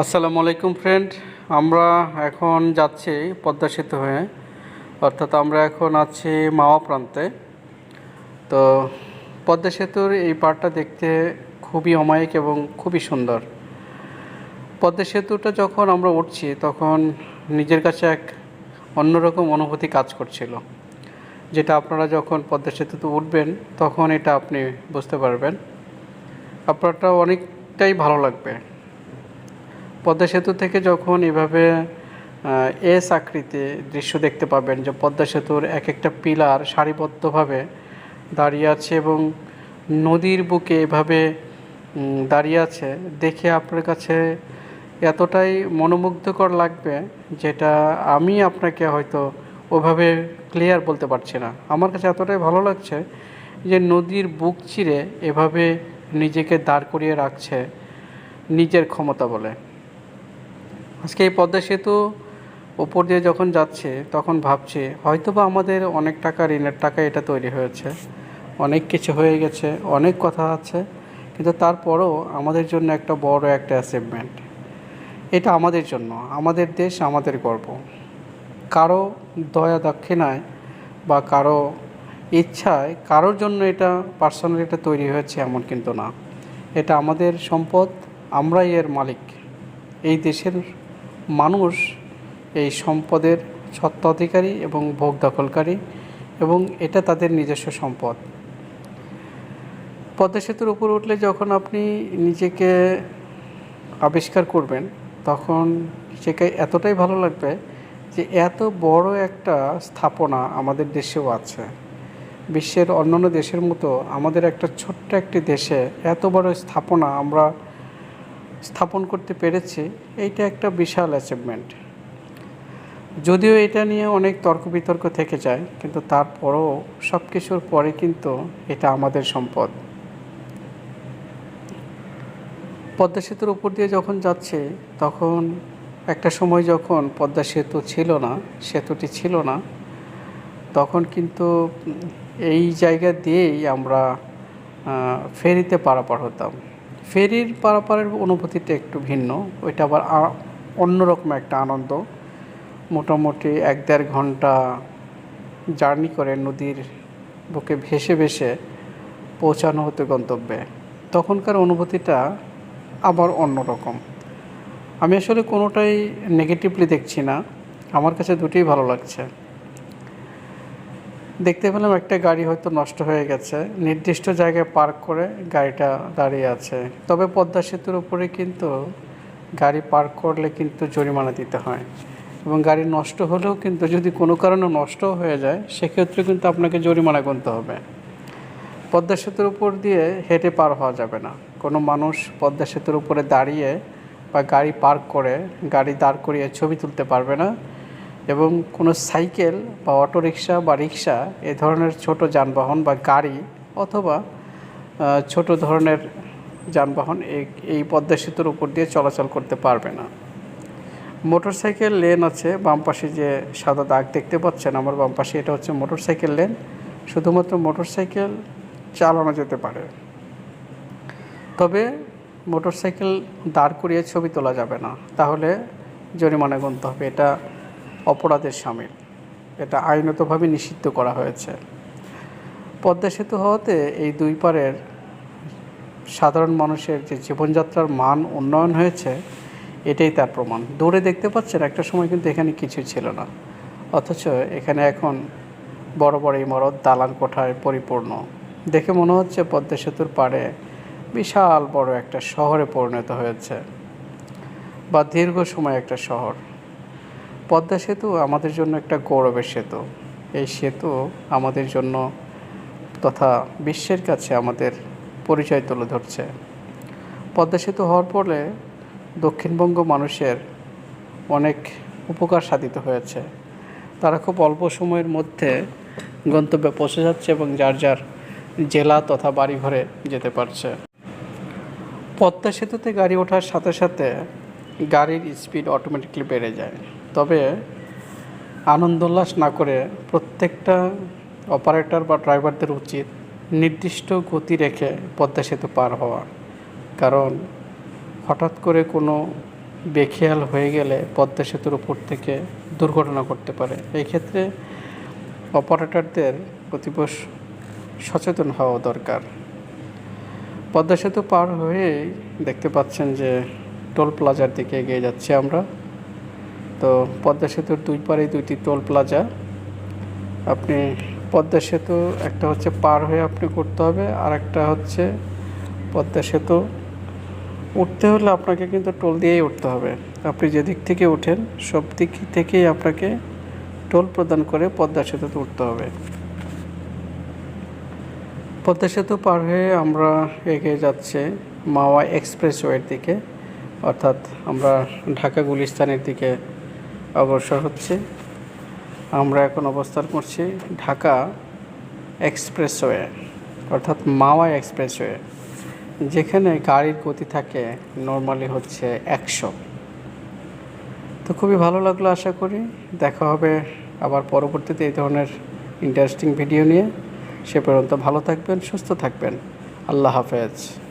আসসালামু আলাইকুম ফ্রেন্ড আমরা এখন যাচ্ছি পদ্মা সেতু হয়ে। অর্থাৎ আমরা এখন আছি মাওয়া প্রান্তে। তো পদ্মা সেতুর এই পাড়টা দেখতে খুবই অমায়িক এবং খুবই সুন্দর। পদ্মা সেতুটা যখন আমরা উঠছি, তখন নিজের কাছে এক অন্যরকম অনুভূতি কাজ করছিল। যেটা আপনারা যখন পদ্মা সেতুতে উঠবেন, তখন এটা আপনি বুঝতে পারবেন। আপনারটা অনেকটাই ভালো লাগবে। পদ্মা সেতু থেকে যখন এভাবে এস আকৃতি দৃশ্য দেখতে পাবেন যে পদ্মা সেতুর এক একটা পিলার সারিবদ্ধভাবে দাঁড়িয়ে আছে এবং নদীর বুকে এভাবে দাঁড়িয়ে আছে, দেখে আপনার কাছে এতটাই মনোমুগ্ধকর লাগবে যেটা আমি আপনাকে হয়তো ওভাবে ক্লিয়ার বলতে পারছি না। আমার কাছে এতটাই ভালো লাগছে যে নদীর বুক চিরে এভাবে নিজেকে দাঁড় করিয়ে রাখছে নিজের ক্ষমতা বলে। আজকে এই পদ্মা সেতু ওপর দিয়ে যখন যাচ্ছে, তখন ভাবছে হয়তো বা আমাদের অনেক টাকা, ঋণের টাকা এটা তৈরি হয়েছে। অনেক কিছু হয়ে গেছে, অনেক কথা আছে, কিন্তু তারপরও আমাদের জন্য একটা বড় একটা অ্যাচিভমেন্ট এটা আমাদের জন্য, আমাদের দেশ, আমাদের গর্ব। কারও দয়া দক্ষিণায় বা কারও ইচ্ছায়, কারোর জন্য এটা পার্সোনালি এটা তৈরি হয়েছে এমন কিন্তু না। এটা আমাদের সম্পদ, আমরাই এর মালিক। এই দেশের মানুষ এই সম্পদের স্বত্বাধিকারী এবং ভোগ দখলকারী এবং এটা তাদের নিজস্ব সম্পদ। পদ্মা সেতুর উপর উঠলে যখন আপনি নিজেকে আবিষ্কার করবেন, তখন সেকে এতটাই ভালো লাগবে যে এত বড় একটা স্থাপনা আমাদের দেশেও আছে। বিশ্বের অন্যান্য দেশের মতো আমাদের একটা ছোট্ট একটি দেশে এত বড় স্থাপনা আমরা স্থাপন করতে পেরেছে, এইটা একটা বিশাল অ্যাচিভমেন্ট যদিও এটা নিয়ে অনেক তর্ক বিতর্ক থেকে যায়, কিন্তু তারপরও সব কিছুর পরে কিন্তু এটা আমাদের সম্পদ। পদ্মা সেতুর উপর দিয়ে যখন যাচ্ছে, তখন একটা সময় যখন পদ্মা সেতু ছিল না, সেতুটি ছিল না, তখন কিন্তু এই জায়গা দিয়েই আমরা ফেরিতে পারাপার হতাম। ফেরির পারাপারের অনুভূতিটা একটু ভিন্ন। ওইটা আবার অন্যরকম একটা আনন্দ। মোটামুটি এক দেড় ঘণ্টা জার্নি করে নদীর বুকে ভেসে ভেসে পৌঁছানো হতো গন্তব্যে। তখনকার অনুভূতিটা আবার অন্যরকম। আমি আসলে কোনোটাই নেগেটিভলি দেখছি না। আমার কাছে দুটোই ভালো লাগছে। দেখতে পেলাম একটা গাড়ি হয়তো নষ্ট হয়ে গেছে। নির্দিষ্ট জায়গায় পার্ক করে গাড়িটা দাঁড়িয়ে আছে। তবে পদ্মা সেতুর উপরে কিন্তু গাড়ি পার্ক করলে কিন্তু জরিমানা দিতে হয়। এবং গাড়ি নষ্ট হলেও কিন্তু যদি কোনো কারণে নষ্টও হয়ে যায়, সেক্ষেত্রে কিন্তু আপনাকে জরিমানা গুনতে হবে। পদ্মা সেতুর উপর দিয়ে হেঁটে পার হওয়া যাবে না। কোনো মানুষ পদ্মা সেতুর উপরে দাঁড়িয়ে বা গাড়ি পার্ক করে, গাড়ি দাঁড় করিয়ে ছবি তুলতে পারবে না। এবং কোনো সাইকেল বা অটোরিকশা বা রিক্সা এ ধরনের ছোট যানবাহন বা গাড়ি অথবা ছোট ধরনের যানবাহন এই এই পদ্মা সেতুর উপর দিয়ে চলাচল করতে পারবে না। মোটরসাইকেল লেন আছে, বাম পাশে যে সাদা দাগ দেখতে পাচ্ছেন আমার বাম পাশে, এটা হচ্ছে মোটরসাইকেল লেন। শুধুমাত্র মোটরসাইকেল চালানো যেতে পারে। তবে মোটরসাইকেল দাঁড় করিয়ে ছবি তোলা যাবে না। তাহলে জরিমানা গুনতে হবে। এটা অপরাধের সামিল। এটা আইনতভাবে নিষিদ্ধ করা হয়েছে। পদ্মা সেতু হওয়াতে এই দুই পারের সাধারণ মানুষের যে জীবনযাত্রার মান উন্নয়ন হয়েছে, এটাই তার প্রমাণ। দূরে দেখতে পাচ্ছেন, একটা সময় কিন্তু এখানে কিছুই ছিল না। অথচ এখানে এখন বড় বড় ইমারত দালান কোঠায় পরিপূর্ণ। দেখে মনে হচ্ছে পদ্মা সেতুর পাড়ে বিশাল বড় একটা শহরে পরিণত হয়েছে। বা দীর্ঘ সময় একটা শহর। পদ্মা সেতু আমাদের জন্য একটা গৌরবের সেতু। এই সেতু আমাদের জন্য তথা বিশ্বের কাছে আমাদের পরিচয় তুলে ধরছে। পদ্মা সেতু হওয়ার ফলে দক্ষিণবঙ্গ মানুষের অনেক উপকার সাধিত হয়েছে। তারা খুব অল্প সময়ের মধ্যে গন্তব্যে পৌঁছে যাচ্ছে এবং যার যার জেলা তথা বাড়িঘরে যেতে পারছে। পদ্মা সেতুতে গাড়ি ওঠার সাথে সাথে গাড়ির স্পিড অটোমেটিকলি বেড়ে যায়। তবে আনন্দ উল্লাস না করে প্রত্যেকটা অপারেটর বা ড্রাইভারদের উচিত নির্দিষ্ট গতি রেখে পদ্মা সেতু পার হওয়া। কারণ হঠাৎ করে কোনো বেখেয়াল হয়ে গেলে পদ্মা সেতুর উপর থেকে দুর্ঘটনা করতে পারে। এই ক্ষেত্রে অপারেটরদের প্রতিবশ সচেতন হওয়া দরকার। পদ্মা সেতু পার হয়ে দেখতে পাচ্ছেন যে টোল প্লাজার দিকে এগিয়ে যাচ্ছি আমরা। তো পদ্মা সেতুর দুই পারে দুইটি টোল প্লাজা। আপনি পদ্মা সেতু, একটা হচ্ছে পার হয়ে আপনি করতে হবে আর একটা হচ্ছে পদ্মা সেতু। উঠতে হলে আপনাকে কিন্তু টোল দিয়েই উঠতে হবে। আপনি যেদিক থেকে ওঠেন সব দিক থেকেই আপনাকে টোল প্রদান করে পদ্মা সেতুতে উঠতে হবে। পদ্মা সেতু পার হয়ে আমরা এগিয়ে যাচ্ছে মাওয়া এক্সপ্রেসওয়ের দিকে, অর্থাৎ আমরা ঢাকা গুলিস্তানের দিকে অগ্রসর হচ্ছে। আমরা এখন অবস্থান করছি ঢাকা এক্সপ্রেসওয়ে, অর্থাৎ মাওয়া এক্সপ্রেসওয়ে, যেখানে গাড়ির গতি থাকে নর্মালি হচ্ছে একশো। তো খুবই ভালো লাগল আশা করি। দেখা হবে আবার পরবর্তীতে এই ধরনের ইন্টারেস্টিং ভিডিও নিয়ে। সে পর্যন্ত ভালো থাকবেন, সুস্থ থাকবেন। আল্লাহ হাফেজ।